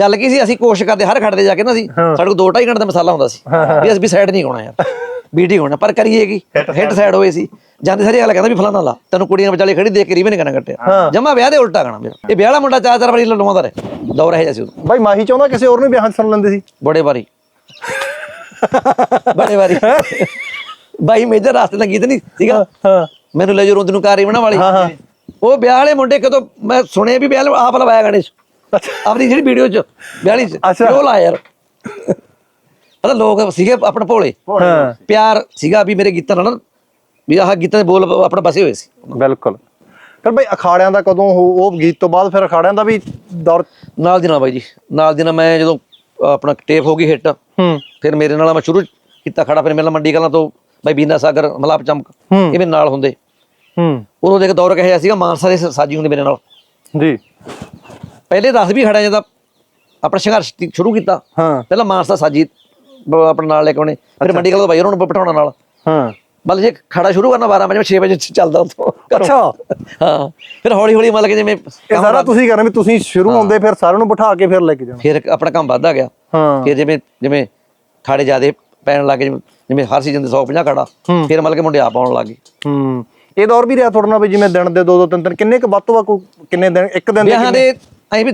ਗੱਲ ਕੀ ਸੀ? ਅਸੀਂ ਕੋਸ਼ਿਸ਼ ਕਰਦੇ ਹਰ ਖੜਦੇ ਜਾ ਕੇ ਨਾ ਅਸੀਂ ਸਾਡੇ ਕੋਲ 2.5 ਘੰਟੇ ਦਾ ਮਸਾਲਾ ਹੁੰਦਾ ਸੀ। ਵੀ ਅਸੀਂ ਵੀ ਸਾਈਡ ਨਹੀਂ ਗਾਉਣਾ ਯਾਰ। ਬੀਟ ਹੀ ਗਾਉਣਾ ਪਰ ਕਰੀਏ ਕੀ? ਹਿੱਟ ਸਾਈਡ ਹੋਏ ਸੀ। ਜਾਂਦੇ ਸਾਰੇ ਅਗਲਾ ਕਹਿੰਦਾ ਵੀ ਫਲਾਣਾ ਲਾ। ਤੈਨੂੰ ਕੁੜੀਆਂ ਵਿਚਾਲੇ ਖੜੀ ਦੇਖ ਕੇ ਰੀਵਨ ਕਰਨਾ ਕੱਟਿਆ। ਜਮਾ ਵਿਆਹ ਦੇ ਉਲਟਾ ਗਾਣਾ ਮੇਰਾ ਇਹ ਵਿਆਹ ਵਾਲਾ ਮੁੰਡਾ ਚਾਰ ਚਾਰ ਵਾਰੀ ਲਵਾਉਂਦਾ ਰਹੇ। ਦੌਰ ਹੈ ਸੀ ਉਦੋਂ। ਬਾਈ ਮਾਹੀ ਚਾਹੁੰਦਾ ਕਿਸੇ ਹੋਰ ਨੂੰ ਵਿਆਹ ਸੁਣ ਲੈਂਦੇ ਸੀ? ਬੜੇ ਵਾਰੀ। ਬੜੇ ਵਾਰੀ। ਬਾਈ ਮੇਜਰ ਰਾਸਤੇ ਦਾ ਗੀਤ ਨਹੀਂ ਸੀਗਾ? ਹਾਂ ਮੈਨੂੰ ਲੈ ਜੋ ਰੋਂਦ ਨੂੰ ਕਾਰ ਬਣਾ ਵਾਲੀ। ਉਹ ਵਿਆਹ ਵਾਲੇ ਮੁੰਡੇ ਕਦੋਂ ਮੈਂ ਸੁਣਿਆ ਵੀ ਵਿਆਹ ਆਪ ਲਵਾਇਆ ਗਾਣੇ ਆਪਣੀ ਜਿਹੜੀ ਵੀਡੀਓ 'ਚ ਵਿਆਹ ਵਾਲੀ 'ਚ ਅੱਛਾ। ਉਹ ਲਾ ਯਾਰ। ਪਤਾ ਲੋਕ ਸੀਗੇ ਆਪਣਾ ਭੋਲੇ। ਹਾਂ। ਪਿਆਰ ਸੀਗਾ ਵੀ ਮੇਰੇ ਗੀਤਾਂ ਨਾਲ ਨਾ ਵੀ ਆਹ ਗੀਤਾਂ ਦੇ ਬੋਲ ਆਪਣਾ ਬਸੇ ਹੋਏ ਸੀ। ਬਿਲਕੁਲ। ਫਿਰ ਬਾਈ ਅਖਾੜਿਆਂ ਦਾ ਕਦੋਂ ਉਹ ਉਹ ਗੀਤ ਤੋਂ ਬਾਅਦ ਫਿਰ ਅਖਾੜਿਆਂ ਦਾ ਵੀ ਦੌਰ ਨਾਲ ਦੀ ਨਾਲ ਬਾਈ ਜੀ ਨਾਲ ਦੀ ਨਾਲ ਮੈਂ ਜਦੋਂ ਆਪਣਾ ਟੇਪ ਹੋ ਗਈ ਹਿੱਟ ਹੂੰ। ਫਿਰ ਮੇਰੇ ਨਾਲ ਮੈਂ ਸ਼ੁਰੂ ਕੀਤਾ ਖੜਾ ਫਿਰ ਮੇਰੇ ਨਾਲ ਮੰਡੀ ਕਲਾਂ ਤੋਂ ਬਾਈ ਬੀਨਾ ਸਾਗਰ ਮਲਾਪ ਚਮਕ ਹੂੰ। ਇਹ ਮੇਰੇ ਨਾਲ ਹੁੰਦੇ। ਹੂੰ। ਉਦੋਂ ਦੇਖ ਦੌਰ ਕਹਿਆ ਸੀਗਾ ਮਾਨਸਾ ਦੇ ਸਾਜੀ ਹੁੰਦੇ ਮੇਰੇ ਨਾਲ। ਜੀ। ਪਹਿਲੇ 10 ਵੀ ਖੜਾ ਜਦੋਂ ਆਪਣਾ ਸੰਘਰਸ਼ ਸ਼ੁਰੂ ਕੀਤਾ। ਹਾਂ। ਪਹਿਲਾਂ ਮਾਨਸਾ ਸਾਜੀ ਆਪਣੇ ਨਾਲ ਲੈ ਕੇ ਆਉਣੇ ਫਿਰ ਮੰਡੀ ਕਲਾਂ ਬਾਈ ਉਹਨਾਂ ਨੂੰ ਬਿਠਾਉਣਾ ਨਾਲ। ਹਾਂ। ਮਤਲਬ ਜੇ ਖੜਾ ਸ਼ੁਰੂ ਕਰਨਾ 12 ਵਜੇ 6 ਵਜੇ ਚੱਲਦਾ ਉੱਥੋਂ। ਅੱਛਾ। ਹਾਂ। ਫਿਰ ਹੌਲੀ ਹੌਲੀ ਮਤਲਬ ਕਿ ਜਿਵੇਂ ਇਹ ਸਾਰਾ ਤੁਸੀਂ ਕਰਨਾ ਵੀ ਤੁਸੀਂ ਸ਼ੁਰੂ ਹੁੰਦੇ ਫਿਰ ਸਾਰਿਆਂ ਨੂੰ ਬਿਠਾ ਕੇ ਫਿਰ ਲੈ ਕੇ ਜਾਣਾ। ਫਿਰ ਆਪਣਾ ਕੰਮ ਵੱਧਦਾ ਗਿਆ। ਹਾਂ। ਫਿਰ ਜਿਵੇਂ ਜਿਵੇਂ ਖਾੜੇ ਜਿਆਦੇ ਪੈਣ ਲੱਗੇ ਜਿਵੇਂ ਜਿਵੇਂ ਹਰ ਸੀਜ਼ਨ ਦੇ 150 ਖੜਾ ਫਿਰ ਮਤਲਬ ਕਿ ਮੁੰਡੇ ਆਪ ਆਉਣ ਲੱਗੇ ਹੂੰ। ਇਹ ਦੌਰ ਵੀ ਰਿਹਾ ਤੁਹਾਡੇ ਨਾਲ ਵੀ ਜਿਵੇਂ ਦਿਨ ਦੇ ਦੋ ਦੋ ਤਿੰਨ ਤਿੰਨ ਕਿੰਨੇ ਕੁ ਵੱਧ ਤੋਂ ਵੱਧ ਕਿੰਨੇ ਦਿਨ ਇੱਕ ਦਿਨ ਦੇ ਵਿਆਹਾਂ ਦੇ ਐਂ ਵੀ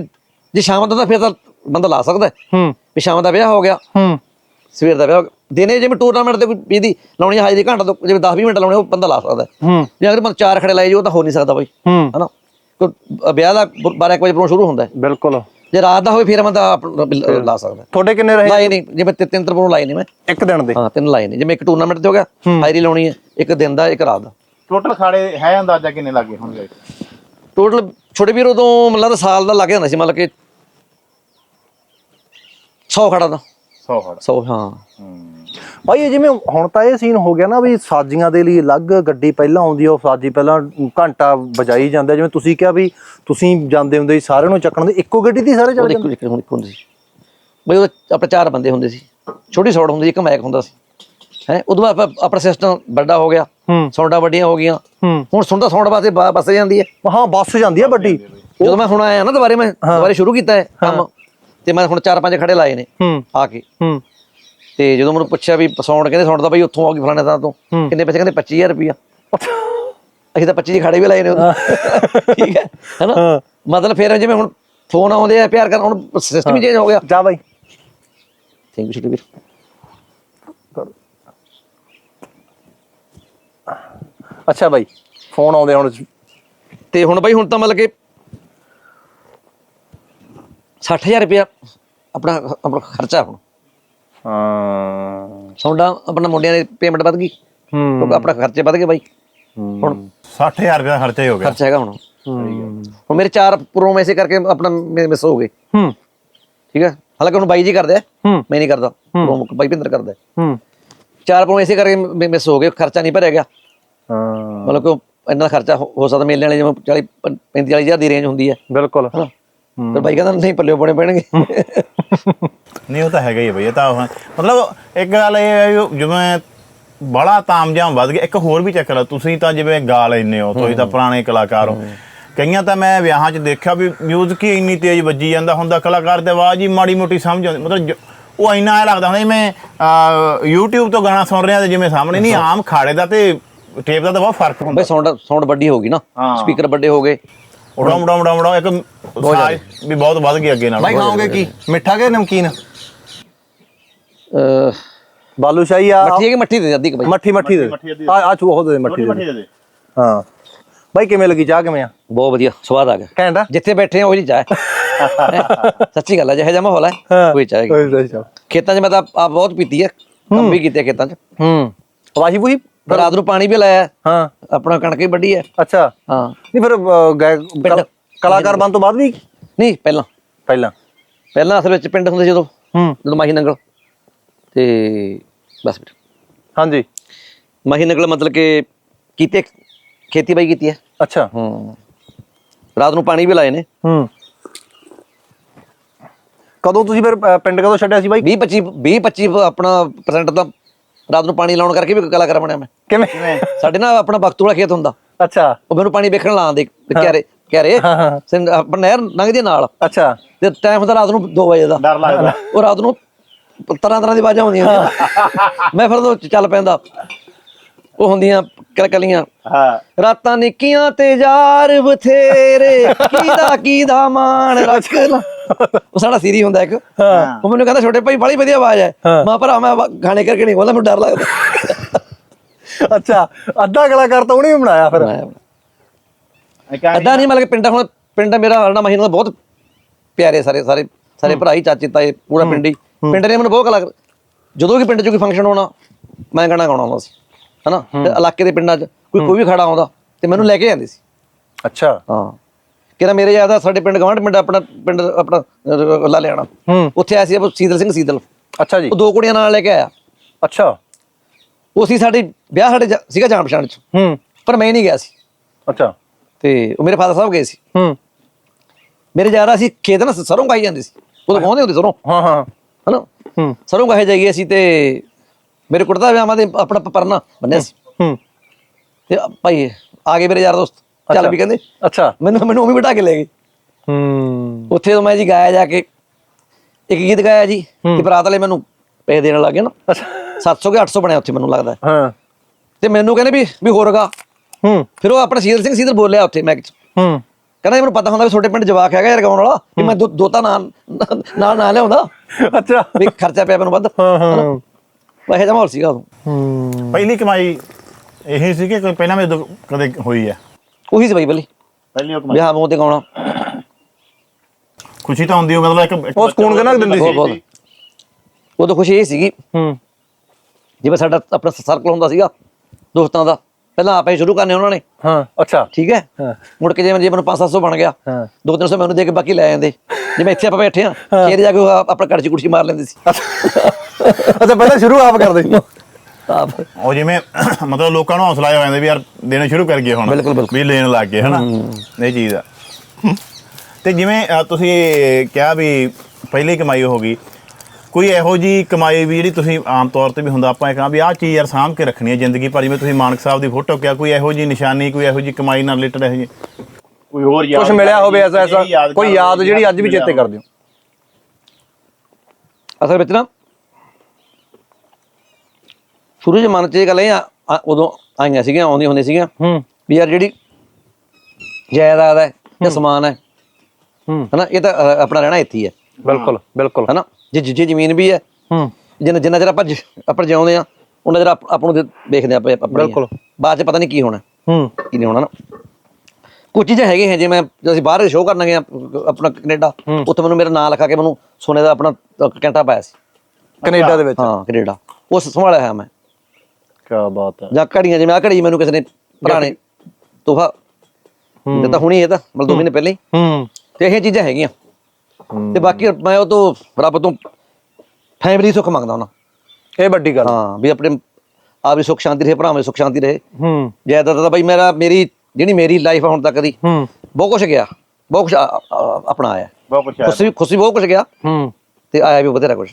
ਜੇ ਸ਼ਾਮ ਦਾ ਤਾਂ ਫਿਰ ਤਾਂ ਬੰਦਾ ਲਾ ਸਕਦਾ ਹੈ। ਵੀ ਸ਼ਾਮ ਦਾ ਵਿਆਹ ਹੋ ਗਿਆ। ਹੂੰ। ਸਵੇਰ ਦਾ ਵਿਆਹ ਹੋ ਗਿਆ। ਦਿਨੇ ਜਿਵੇਂ ਟੂਰਨਾਮੈਂਟ ਤੇ ਕੋਈ ਵੀਦੀ ਲਾਉਣੀ ਹਾਜ਼ਰੀ ਘੰਟਾ ਤੋਂ ਜਿਵੇਂ 10 20 ਮਿੰਟ ਲਾਉਣੇ ਉਹ ਬੰਦਾ ਲਾ ਸਕਦਾ ਹੈ। ਜੇ ਅਗਰ ਬੰਦਾ ਚਾਰ ਖੜੇ ਲਾਏ ਜੀ ਉਹ ਤਾਂ ਹੋ ਨਹੀਂ ਸਕਦਾ ਬਾਈ। ਹੂੰ। ਹਨਾ? ਕੋਈ ਵਿਆਹ ਦਾ 12 ਵਜੇ ਪ੍ਰੋਗਰਾਮ ਸ਼ੁਰੂ ਹੁੰਦਾ ਹੈ। ਬਿਲਕੁਲ। ਜੇ ਰਾਤ ਦਾ ਹੋਵੇ ਫਿਰ ਬੰਦਾ ਆਪਣਾ ਬਿਲ- ਲਾ ਸਕਦਾ। ਤੁਹਾਡੇ ਕਿੰਨੇ ਰਹੇ? ਲਾਏ ਨਹੀਂ। ਜਿਵੇਂ ਤਿੰਨ ਤਿੰਨ ਪ੍ਰੋਗਰਾਮ ਲਾਏ ਨੇ ਮੈਂ। ਇੱਕ ਦਿਨ ਦੇ। ਹਾਂ ਤਿੰਨ ਲਾਏ ਨੇ। ਜਿਵੇਂ ਇੱਕ ਟੂਰਨਾਮੈਂਟ ਤੇ ਹੋ ਗਿਆ ਹਾਜ਼ਰੀ ਲਾਉਣੀ ਹੈ ਇੱਕ ਦਿਨ ਦਾ ਇੱਕ ਰਾਤ ਦਾ। ਟੋਟਲ ਖਾੜੇ ਹੈ ਅੰਦਾਜ਼ਾ ਕਿੰਨੇ ਲੱਗੇ ਹੋਣਗੇ? ਟੋਟਲ ਛੋਟੇ ਵੀਰ ਉਦੋਂ ਮਤਲਬ ਤਾਂ ਸਾਲ ਦਾ ਲੱਗ ਜਾਂਦਾ ਸੀ ਮਤਲਬ ਕਿ 100 ਖੜਾ ਦਾ 100 ਖਾੜਾ। 100 ਹਾਂ। ਭਾਈ ਇਹ ਜਿਵੇਂ ਹੁਣ ਤਾਂ ਇਹ ਸੀਨ ਹੋ ਗਿਆ ਨਾ ਵੀ ਸਾਜੀਆਂ ਦੇ ਲਈ ਅਲੱਗ ਗੱਡੀ ਪਹਿਲਾਂ ਆਉਂਦੀ ਆ ਉਹ ਸਾਜੀ ਪਹਿਲਾਂ ਘੰਟਾ ਵਜਾਈ ਜਾਂਦੇ ਜਿਵੇਂ ਤੁਸੀਂ ਕਿਹਾ ਵੀ ਤੁਸੀਂ ਜਾਂਦੇ ਹੁੰਦੇ ਸੀ ਸਾਰਿਆਂ ਨੂੰ ਚੱਕਣ ਦੇ ਇੱਕੋ ਗੱਡੀ ਦੀ ਸਾਰੇ ਚੱਲ ਜਾਂਦੇ। ਇੱਕ ਇੱਕ ਹੁੰਦੀ ਸੀ। ਬਈ ਉਹ ਆਪਣੇ ਚਾਰ ਬੰਦੇ ਹੁੰਦੇ ਸੀ। ਛੋਟੀ ਸੌੜ ਹੁੰਦੀ ਸੀ ਇੱਕ ਮੈਕ ਹੁੰਦਾ ਸੀ। ਹੈ? ਉਦੋਂ ਬਾਅਦ ਆਪਾਂ- ਆਪਣਾ ਸਿਸਟਮ ਵੱਡਾ ਹੋ ਗਿਆ। ਹੂੰ। ਸੌਂਡਾ ਵੱਡੀਆਂ ਹੋ ਗਈਆਂ। ਹੂੰ। ਹੁਣ ਸੁਣਦਾ ਸੌਂਡ ਵਾਸਤੇ ਬ- ਬੱਸ ਜਾਂਦੀ ਹੈ। ਹਾਂ ਬੱਸ ਜਾਂਦੀ ਆ ਵੱਡੀ। ਜਦੋਂ ਮੈਂ ਹੁਣ ਆਇਆ ਨਾ ਦੁਬਾਰੇ ਮੈਂ ਦੁਬਾਰੇ ਸ਼ੁਰੂ ਕੀਤਾ ਹੈ ਕੰਮ। ਤੇ ਮੈਂ ਹੁਣ ਚਾਰ ਪੰਜ ਖੜੇ ਲਾਏ ਨੇ ਹੂੰ। ਆ ਕੇ। ਹੂੰ। ਤੇ ਜਦੋਂ ਮੈਨੂੰ ਪੁੱਛਿਆ ਵੀ ਸੌਂਡ ਕਹਿੰਦੇ ਸੌਂਡ ਦਾ ਬਈ ਉੱਥੋਂ ਆ ਗਈ ਫਲਾਣੇ ਥਾਂ ਤੋਂ। ਕਿੰਨੇ ਪੈਸੇ ਕਹਿੰਦੇ 25000 ਰੁਪਇਆ। ਅਸੀਂ ਤਾਂ 25 ਖੜੇ ਵੀ ਲਾਏ ਨੇ ਉਦੋਂ। ਠੀਕ ਹੈ। ਹੈਨਾ? ਮਤਲਬ ਫਿਰ ਜਿਵੇਂ ਹੁਣ ਫੋਨ ਆਉਂਦੇ ਆ ਪਿਆਰ ਕਰਨ ਹੁਣ ਸਿਸਟਮ ਹੀ ਚੇਂਜ ਹੋ ਗਿਆ। ਜਾ ਬਾਈ। ਥੈਂਕ ਯੂ ਛੋਟੇ ਅੱਛਾ ਬਾਈ ਫੋਨ ਆਉਂਦੇ ਹੁਣ ਤੇ ਹੁਣ ਬਾਈ ਹੁਣ ਤਾਂ ਮਤਲਬ ਕਿ 60000 ਰੁਪਇਆ ਆਪਣਾ ਆਪਣਾ ਖਰਚਾ ਹੁਣ। ਹਾਂ। ਸੌਂਡਾ ਆਪਣਾ ਮੁੰਡਿਆਂ ਦੀ ਪੇਮੈਂਟ ਵੱਧ ਗਈ। ਹੂੰ। ਕਿਉਂਕਿ ਆਪਣਾ ਖਰਚੇ ਵੱਧ ਗਏ ਬਾਈ। ਹੁਣ 60000 ਰੁਪਏ ਦਾ ਖਰਚਾ ਹੀ ਹੋ ਗਿਆ। ਖਰਚਾ ਹੈਗਾ ਹੁਣ। ਹੁਣ ਮੇਰੇ ਚਾਰ ਪ੍ਰੋਮ ਐਸੇ ਕਰਕੇ ਆਪਣਾ ਮਿਸ ਹੋ ਗਏ। ਹੂੰ। ਠੀਕ ਹੈ ਹਾਲਾਂਕਿ ਹੁਣ ਬਾਈ ਜੀ ਕਰਦੇ ਆ। ਹੂੰ। ਮੈਂ ਨਹੀਂ ਕਰਦਾ। ਪ੍ਰੋਮ ਬਾਈ ਭਿੰਦਰ ਕਰਦਾ ਹੈ। ਹੂੰ। ਚਾਰ ਪ੍ਰੋਮ ਐਸੇ ਕਰਕੇ ਮਿਸ ਹੋ ਗਏ। ਖਰਚਾ ਨਹੀਂ ਭਰਿਆ ਗਿਆ। ਹਾਂ। ਮਤਲਬ ਕਿ ਇੰਨਾ ਦਾ ਖਰਚਾ ਹੋ ਹੋ ਸਕਦਾ ਮੇਲੇ ਵਾਲੇ ਜਿਵੇਂ 40 35 40000 ਦੀ ਰੇਂਜ ਹੁੰਦੀ ਹੈ। ਬਿਲਕੁਲ। ਹਨਾ? ਪਰ ਬਾਈ ਕਹਿੰਦਾ ਨਹੀਂ ਪੱਲਿਓ ਪਾਉਣੇ ਪੈਣਗੇ। ਨਹੀਂ ਉਹ ਤਾਂ ਹੈਗਾ ਹੀ ਹੈ ਬਈ ਇਹ ਤਾਂ ਹੁਣ- ਮਤਲਬ ਇੱਕ ਗੱਲ ਇਹ ਹੈ ਵੀ ਜਿਵੇਂ ਬੜਾ ਤਾਮਜਾਮ ਵੱਧ ਗਿਆ ਇੱਕ ਹੋਰ ਵੀ ਚੱਕਰ ਆ ਤੁਸੀਂ ਤਾਂ ਜਿਵੇਂ ਗਾ ਲੈਂਦੇ ਹੋ ਤੁਸੀਂ ਤਾਂ ਪੁਰਾਣੇ ਕਲਾਕਾਰ ਹੋ। ਕਈਆਂ ਤਾਂ ਮੈਂ ਵਿਆਹਾਂ 'ਚ ਦੇਖਿਆ ਵੀ ਮਿਊਜ਼ਿਕ ਹੀ ਇੰਨੀ ਤੇਜ਼ ਵੱਜੀ ਜਾਂਦਾ ਹੁੰਦਾ ਕਲਾਕਾਰ ਦੀ ਆਵਾਜ਼ ਹੀ ਮਾੜੀ ਮੋਟੀ ਸਮਝ ਆਉਂਦੀ ਮਤਲਬ ਜ- ਉਹ ਇੰਨਾ ਐ ਲੱਗਦਾ ਹੁੰਦਾ ਜਿਵੇਂ ਅਹ, YouTube ਤੋਂ ਗਾਣਾ ਸੁਣ ਰਿਹਾ ਤੇ ਜਿਵੇਂ ਸਾਹਮਣੇ ਨਹੀਂ ਆਮ ਖਾੜੇ ਦਾ ਤੇ ਟੇਪ ਦਾ ਤਾਂ ਬਹੁਤ ਫ਼ਰਕ ਹੁੰਦਾ। ਬਈ ਸਾਊਂਡ ਸਾਊਂਡ ਵੱਡੀ ਹੋ ਗਈ ਨਾ। ਹਾਂ। ਸਪੀਕਰ ਵੱਡੇ ਹੋ ਗਏ। ਉਡਾਉਂ ਉਡਾਉਂ ਉਡਾਉਂ ਉਡਾਉਂ ਇੱਕ ਸਾਜ਼ ਵੀ ਬਹੁਤ ਵੱਧ ਗਿਆ ਅੱਗੇ ਨਾਲ। ਬਾਈ ਖਾਓਗੇ ਕੀ? ਮਿੱਠਾ ਕਿ ਨਮਕੀਨ? ਅਹ, ਬਾਲੂਸ਼ਾਹੀ ਆ। ਮੱਠੀ ਹੈ ਕਿ ਮੱਠੀ ਦੇ ਅੱਧੀ ਕੁ ਬਾਈ। ਮੱਠੀ ਮੱਠੀ ਦੇ। ਮੱਠੀ ਦੇ ਆ ਆ ਚੂ ਉਹ ਦੇ ਮੱਠੀ ਦੇ। ਹਾਂ। ਬਾਈ ਕਿਵੇਂ ਲੱਗੀ? ਚਾਹ ਕਿਵੇਂ ਆ? ਬਹੁਤ ਵਧੀਆ। ਸਵਾਦ ਆ ਗਿਆ। ਘੈਂਟ ਆ? ਜਿੱਥੇ ਬੈਠੇ ਆ ਉਹ ਜੀ ਚਾਹ ਹੈ। ਸੱਚੀ ਗੱਲ ਹੈ ਜਿਹੋ ਜਿਹਾ ਮਾਹੌਲ ਹੈ। ਕੋਈ ਚਾਹ ਹੈਗੀ। ਕੋਈ ਸਹੀ ਚਾਹ। ਖੇਤਾਂ 'ਚ ਮੈਂ ਤਾਂ ਆਪ ਬਹੁਤ ਪੀਤੀ ਹੈ। ਕੰਮ ਵੀ ਕੀਤੇ ਆ ਖੇਤਾਂ 'ਚ। ਹੂੰ। ਵਾਹੀ ਬੂਹੀ ਪਰ ਰਾਤ ਨੂੰ ਪਾਣੀ ਵੀ ਲਾਇਆ ਹਾਂ। ਆਪਣਾ ਕਣਕ ਵੀ ਵੱਢੀ ਹੈ। ਅੱਛਾ। ਹਾਂ। ਨਹੀਂ ਫਿਰ ਅਹ, ਗਾਇਕ- ਕਲਾ- ਕਲਾਕਾਰ ਬਣ ਤੋਂ ਬਾਅਦ ਵੀ? ਨਹੀਂ ਪਹਿਲਾਂ। ਪਹਿਲਾਂ। ਪਹਿਲਾਂ ਅਸਲ ਵਿੱਚ ਪਿੰਡ ਹੁੰਦੇ ਜਦੋਂ। ਹੂੰ। ਜਦੋਂ ਮਾਹੀ ਨੰਗਲ। ਤੇ ਬਸ ਫਿਰ। ਹਾਂਜੀ। ਮਾਹੀ ਨੰਗਲ ਮਤਲਬ ਕਿ ਕੀਤੇ ਖੇਤੀਬਾੜੀ ਕੀਤੀ ਹੈ। ਅੱਛਾ। ਹੂੰ। ਰਾਤ ਨੂੰ ਪਾਣੀ ਵੀ ਲਾਏ ਨੇ। ਹੂੰ। ਕਦੋਂ ਤੁਸੀਂ ਫਿਰ ਅਹ, ਪਿੰਡ ਕਦੋਂ ਛੱਡਿਆ ਸੀ ਬਾਈ? 20 25 20 25 ਆਪਣਾ ਪਰਸੈਂਟ ਤਾਂ ਰਾਤ ਨੂੰ ਪਾਣੀ ਲਾਉਣ ਕਰਕੇ ਵੀ ਕਲਾਕਾਰ ਬਣਿਆ ਮੈਂ। ਕਿਵੇਂ? ਸਾਡੇ ਨਾਲ ਆਪਣਾ ਬਖਤੂੜਾ ਖੇਤ ਹੁੰਦਾ। ਅੱਛਾ। ਉਹ ਮੈਨੂੰ ਪਾਣੀ ਵੇਖਣ ਲਾਉਂਦੇ ਕਿਆਰੇ ਘਰੇ ਹਾਂ, ਹਾਂ। ਸਿੰਧ- ਆਪਣਾ ਨਹਿਰ ਲੰਘਦੀ ਨਾਲ। ਅੱਛਾ। ਤੇ ਟਾਈਮ ਹੁੰਦਾ ਰਾਤ ਨੂੰ 2 ਵਜੇ ਦਾ। ਡਰ ਲੱਗਦਾ। ਉਹ ਰਾਤ ਨੂੰ ਤਰ੍ਹਾਂ ਤਰ੍ਹਾਂ ਦੀ ਆਵਾਜ਼ਾਂ ਹੁੰਦੀਆਂ ਮੈਂ ਫਿਰ ਉਹ ਚੱਲ ਪੈਂਦਾ। ਉਹ ਹੁੰਦੀਆਂ ਕਲਕਲੀਆਂ ਹਾਂ। ਰਾਤਾਂ ਨਿੱਕੀਆਂ ਤੇ ਯਾਰ ਬਥੇਰੇ। ਕੀਦਾ ਕੀਦਾ ਮਾਣ ਰੱਖ ਲਾ। ਉਹ ਸਾਡਾ ਸੀਰੀ ਹੁੰਦਾ ਇੱਕ। ਉਹ ਮੈਨੂੰ ਕਹਿੰਦਾ ਛੋਟੇ ਭਾਈ ਬੜੀ ਵਧੀਆ ਆਵਾਜ਼ ਹੈ। ਮੈਂ ਭਰਾ ਮੈਂ ਗਾਣੇ ਕਰਕੇ ਨਹੀਂ ਬੋਲਦਾ ਮੈਨੂੰ ਡਰ ਲੱਗਦਾ। ਅੱਛਾ ਅੱਧਾ ਕਲਾਕਾਰ ਤਾਂ ਉਹਨੇ ਬਣਾਇਆ ਫਿਰ। ਮੈਂ- ਅੱਧਾ ਨਹੀਂ ਮਤਲਬ ਪਿੰਡ ਹੁਣ ਪਿੰਡ ਮੇਰਾ ਹਲਣਾ ਮਹੀਨਾ ਬਹੁਤ ਪਿਆਰੇ ਸਾਰੇ ਸਾਰੇ ਸਾਰੇ ਭਰਾ ਹੀ ਚਾਚੇ ਤਾਏ ਪੂਰਾ ਪਿੰਡ ਹੀ। ਪਿੰਡ ਨੇ ਮੈਨੂੰ ਬਹੁਤ ਕਲਾ ਜਦੋਂ ਵੀ ਪਿੰਡ 'ਚ ਕੋਈ ਫੰਕਸ਼ਨ ਹੋਣਾ ਮੈਂ ਗਾਣਾ ਗਾਉਣਾ ਹੁੰਦਾ ਸੀ ਹਨਾ? ਤੇ ਇਲਾਕੇ ਦੇ ਪਿੰਡਾਂ 'ਚ ਕੋਈ ਕੋਈ ਵੀ ਖੜਾ ਆਉਂਦਾ ਤੇ ਮੈਨੂੰ ਲੈ ਕੇ ਜਾਂਦੇ ਸੀ। ਅੱਛਾ। ਹਾਂ। ਕਿਹੜਾ ਮੇਰੇ ਯਾਦ ਆ ਸਾਡੇ ਪਿੰਡ ਗਵਾਂਢ ਪਿੰਡ ਆਪਣਾ ਪਿੰਡ ਆਪਣਾ ਲਾ ਲਿਆਣਾ। ਹੂੰ। ਉੱਥੇ ਆਇਆ ਸੀ ਉਹ ਸੀਤਲ ਸਿੰਘ ਸੀਤਲ। ਅੱਛਾ ਜੀ। ਉਹ ਦੋ ਕੁੜੀਆਂ ਨਾਲ ਲੈ ਕੇ ਆਇਆ। ਅੱਛਾ। ਉਹ ਸੀ ਸਾਡੇ ਵਿਆਹ ਸਾਡੇ ਜਾ- ਸੀਗਾ ਜਾਣ ਪਛਾਣ 'ਚ। ਹੂੰ। ਪਰ ਮੈਂ ਨਹੀਂ ਗਿਆ ਸੀ। ਅੱਛਾ। ਤੇ ਉਹ ਮੇਰੇ ਫਾਦਰ ਸਾਹਿਬ ਗਏ ਸੀ। ਹੂੰ। ਮੇਰੇ ਯਾਰ ਅਸੀਂ ਖੇਤ ਨਾ ਸਰੋਂ ਗਾਈ ਜਾਂਦੇ ਸੀ। ਉਦੋਂ ਗਾਉਂਦੇ ਹੁੰਦੇ ਸਰੋਂ। ਹਾਂ ਹਾਂ। ਹਨਾ? ਹੂੰ। ਸਰੋਂ ਗਾਏ ਜਾਈਏ ਅਸੀਂ ਤੇ ਮੇਰੇ ਕੁੜਤਾ ਵਿਆਹਾਂ ਦੇ ਆਪਣਾ ਪਰਨਾ ਬੰਨਿਆ ਸੀ। ਹੂੰ। ਤੇ ਭਾਈ ਆ ਗਏ ਮੇਰੇ ਯਾਰ ਦੋਸਤ। ਚੱਲ ਵੀ ਕਹਿੰਦੇ ਅੱਛਾ। ਮੈਨੂੰ ਮੈਨੂੰ ਉਹ ਵੀ ਬਿਠਾ ਕੇ ਲੈ ਗਏ। ਹੂੰ। ਉੱਥੇ ਤੋਂ ਮੈਂ ਜੀ ਗਾਇਆ ਜਾ ਕੇ ਇੱਕ ਗੀਤ ਗਾਇਆ ਜੀ ਤੇ ਬਰਾਤ ਵਾਲੇ ਮੈਨੂੰ ਪੈਸੇ ਦੇਣ ਲੱਗ ਗਏ ਨਾ। ਅੱਛਾ। 700 ਕੇ 800 ਬਣਿਆ ਉੱਥੇ ਮੈਨੂੰ ਲੱਗਦਾ। ਹਾਂ। ਤੇ ਮੈਨੂੰ ਕਹਿੰਦੇ ਵੀ ਵੀ ਹੋਰ ਗਾ। ਹੂੰ। ਫਿਰ ਉਹ ਆਪਣਾ ਸੀਰ ਸਿੰਘ ਸੀਧਰ ਬੋਲਿਆ ਉੱਥੇ ਚ ਹੂੰ। ਕਹਿੰਦਾ ਮੈਨੂੰ ਪਤਾ ਹੁੰਦਾ ਵੀ ਤੁਹਾਡੇ ਪਿੰਡ ਜਵਾਕ ਹੈਗਾ ਯਾਰ ਗਾਉਣ ਵਾਲਾ ਕਿ ਮੈਂ ਦੋ ਤਾਂ ਨਾਲ ਨਾਲ ਨਾ ਲਿਆਉਂਦਾ। ਅੱਛਾ। ਵੀ ਖਰਚਾ ਪਿਆ ਮੈਨੂੰ ਵੱਧ। ਹਾਂ ਹਾਂ। ਪੈਸੇ ਦਾ ਮਾਹੌਲ ਸੀਗਾ ਉਦੋਂ। ਹੂੰ। ਪਹਿਲੀ ਕਮਾਈ ਇਹੀ ਸੀ ਕਿ ਕੋਈ ਪਹਿਲਾਂ ਵੀ ਉਦੋਂ ਕਦੇ ਹੋਈ ਹੈ। ਉਹੀ ਸੀ ਬਾਈ ਬਲੀ ਪਹਿਲੀ ਉਹ ਵਿਆਹ ਮੂੰਹ ਤੇ ਗਾਉਣਾ। ਖੁਸ਼ੀ ਤਾਂ ਹੁੰਦੀ ਉਹ ਮਤਲਬ ਇੱਕ- ਇੱਕ ਉਹ ਸਕੂਨ ਕਿੰਨਾ ਕੁ ਦਿੰਦੀ ਸੀ? ਬਹੁਤ ਬਹੁਤ। ਉਦੋਂ ਖੁਸ਼ੀ ਇਹ ਸੀਗੀ। ਹੂੰ। ਜਿਵੇਂ ਸਾਡਾ ਆਪਣਾ ਸਰਕਲ ਹੁੰਦਾ ਸੀਗਾ ਦੋਸਤਾਂ ਦਾ। ਪਹਿਲਾਂ ਆਪੇ ਸ਼ੁਰੂ ਕਰਨੇ ਉਹਨਾਂ ਨੇ। ਹਾਂ ਅੱਛਾ। ਠੀਕ ਹੈ? ਹਾਂ। ਮੁੜ ਕੇ ਜਿਵੇਂ ਜੇ ਮੈਨੂੰ 5-700 ਬਣ ਗਿਆ ਹਾਂ। 2-300 ਮੈਨੂੰ ਦੇ ਕੇ ਬਾਕੀ ਲੈ ਜਾਂਦੇ। ਜਿਵੇਂ ਇੱਥੇ ਆਪਾਂ ਬੈਠੇ ਆ ਫੇਰ ਜਾ ਕੇ ਉਹ ਆਪਣਾ ਕੜਚੀ ਕੁੜਚੀ ਮਾਰ ਲੈਂਦੇ ਸੀ। ਅੱਛਾ ਪਹਿਲਾਂ ਸ਼ੁਰੂ ਆਪ ਕਰਦੇ ਸੀ। ਆਪ। ਉਹ ਜਿਵੇਂ ਮਤਲਬ ਲੋਕਾਂ ਨੂੰ ਹੌਸਲਾ ਹੋ ਜਾਂਦਾ ਵੀ ਯਾਰ ਦੇਣਾ ਸ਼ੁਰੂ ਕਰ ਗਏ ਹੁਣ। ਬਿਲਕੁਲ, ਬਿਲਕੁਲ। ਵੀ ਲੈਣ ਲੱਗ ਗਏ ਹਨਾ? ਇਹ ਚੀਜ਼ ਆ। ਤੇ ਜਿਵੇਂ ਅ, ਤੁਸੀਂ ਕਿਹਾ ਵੀ ਪਹਿਲੀ ਕਮਾਈ ਹੋ ਗਈ। ਕੋਈ ਇਹੋ ਜੀ ਕਮਾਈ ਵੀ ਜਿਹੜੀ ਤੁਸੀਂ ਆਮ ਤੌਰ ਤੇ ਵੀ ਹੁੰਦਾ ਆਪਾਂ ਇਹ ਕਹਾਂ ਵੀ ਆਹ ਚੀਜ਼ ਯਾਰ ਸਾਂਭ ਕੇ ਰੱਖਣੀ ਹੈ ਜ਼ਿੰਦਗੀ ਭਰ। ਜਿਵੇਂ ਤੁਸੀਂ ਮਾਨਕ ਸਾਹਿਬ ਦੀ ਫੋਟੋ ਕਿਹਾ ਕੋਈ ਇਹੋ ਜੀ ਨਿਸ਼ਾਨੀ ਕੋਈ ਇਹੋ ਜੀ ਕਮਾਈ ਨਾਲ ਰਿਲੇਟਡ ਇਹੋ ਜੀ ਕੋਈ ਹੋਰ ਕੁਝ ਮਿਲਿਆ ਹੋਵੇ ਐਸਾ ਐਸਾ ਕੋਈ ਯਾਦ ਜਿਹੜੀ ਅੱਜ ਵੀ ਚੇਤੇ ਕਰਦੇ ਹੋ। ਅਸਲ ਵਿੱਚ ਨਾ ਸ਼ੁਰੂ ਦੇ ਮਨ 'ਚ ਇਹ ਗੱਲ ਆ- ਆ- ਉਦੋਂ ਆਈਆਂ ਸੀਗੀਆਂ ਆਉਂਦੀਆਂ ਹੁੰਦੀਆਂ ਸੀਗੀਆਂ। ਹੂੰ। ਵੀ ਯਾਰ ਜਿਹੜੀ ਜਾਇਦਾਦ ਹੈ ਜਾਂ ਸਮਾਨ ਹੈ ਹੂੰ। ਹਨਾ ਇਹ ਤਾਂ ਅ, ਆਪਣਾ ਰਹਿਣਾ ਇੱਥੇ ਹੀ ਹੈ। ਬਿਲਕੁਲ ਬਿਲਕੁਲ। ਹਨਾ ਜੇ ਜੇ ਜ਼ਮੀਨ ਵੀ ਹੈ ਹੂੰ। ਜਿੰਨਾ ਜਿੰਨਾ ਚਿਰ ਆਪਾਂ ਜ- ਆਪਾਂ ਜਿਉਂਦੇ ਆ ਉਹਨਾਂ ਚਿਰ ਆਪ ਆਪ ਨੂੰ ਦੇ- ਦੇਖਦੇ ਆਪਾਂ ਆਪਣੀ ਬਿਲਕੁਲ। ਬਾਅਦ 'ਚ ਪਤਾ ਨਹੀਂ ਕੀ ਹੋਣਾ। ਹੂੰ। ਕੀ ਨਹੀਂ ਹੋਣਾ ਨਾ। ਕੁਝ ਚੀਜ਼ਾਂ ਹੈਗੇ ਹੈ ਜਿਵੇਂ ਜਦੋਂ ਅਸੀਂ ਬਾਹਰ ਸ਼ੋਅ ਕਰਨ ਗਏ ਆ, ਆਪਣਾ ਕੈਨੇਡਾ ਉੱਥੇ ਮੈਨੂੰ ਮੇਰਾ ਨਾਂ ਲਿਖਾ ਕੇ ਮੈਨੂੰ ਸੋਨੇ ਦਾ ਆਪਣਾ ਅ, ਕੈਂਟਾ ਪਾਇਆ ਸੀ। ਕੈਨੇਡਾ ਦੇ ਵਿੱਚ? ਹਾਂ ਕੈਨੇਡਾ। ਉਹ ਸੰਭਾਲਿਆ ਹੋਇਆ ਮੈਂ। ਕੀ ਬਾਤ ਹੈ। ਜਾਂ ਘੜੀਆਂ ਜਿਵੇਂ ਆ ਘੜੀ ਮੈਨੂੰ ਕਿਸੇ ਨੇ ਨੇ ਤੋਹਫਾ ਦਿੱਤਾ ਹੁਣੀ ਇਹ ਤਾਂ ਮਤਲਬ ਦੋ ਮਹੀਨੇ ਪਹਿਲਾਂ ਹੀ। ਹੂੰ। ਤੇ ਇਹ ਚੀਜ਼ਾਂ ਹੈਗੀਆਂ। ਤੇ ਬਾਕੀ ਮੈਂ ਉਹ ਤੋਂ ਰੱਬ ਤੋਂ ਫੈਮਿਲੀ ਸੁੱਖ ਮੰਗਦਾ ਹਾਂ ਇਹ ਵੱਡੀ ਗੱਲ। ਹਾਂ ਵੀ ਆਪਣੇ ਆਪ ਵੀ ਸੁੱਖ ਸ਼ਾਂਤੀ ਰਹੇ ਭਰਾਵੇਂ ਸੁੱਖ ਸ਼ਾਂਤੀ ਰਹੇ। ਹੂੰ। ਜਾਇਦਾਦ ਤਾਂ ਬਈ ਮੇਰਾ ਮੇਰੀ ਜਿਹੜੀ ਮੇਰੀ ਲਾਈਫ ਹੁਣ ਤੱਕ ਦੀ ਹੂੰ। ਬਹੁਤ ਕੁਝ ਗਿਆ। ਬਹੁਤ ਕੁਝ ਆਪਣਾ ਆਇਆ। ਬਹੁਤ ਕੁਛ ਖੁਸ਼ੀ ਖੁਸ਼ੀ ਬਹੁਤ ਕੁਝ ਗਿਆ। ਹੂੰ। ਤੇ ਆਇਆ ਵੀ ਬਥੇਰਾ ਕੁਝ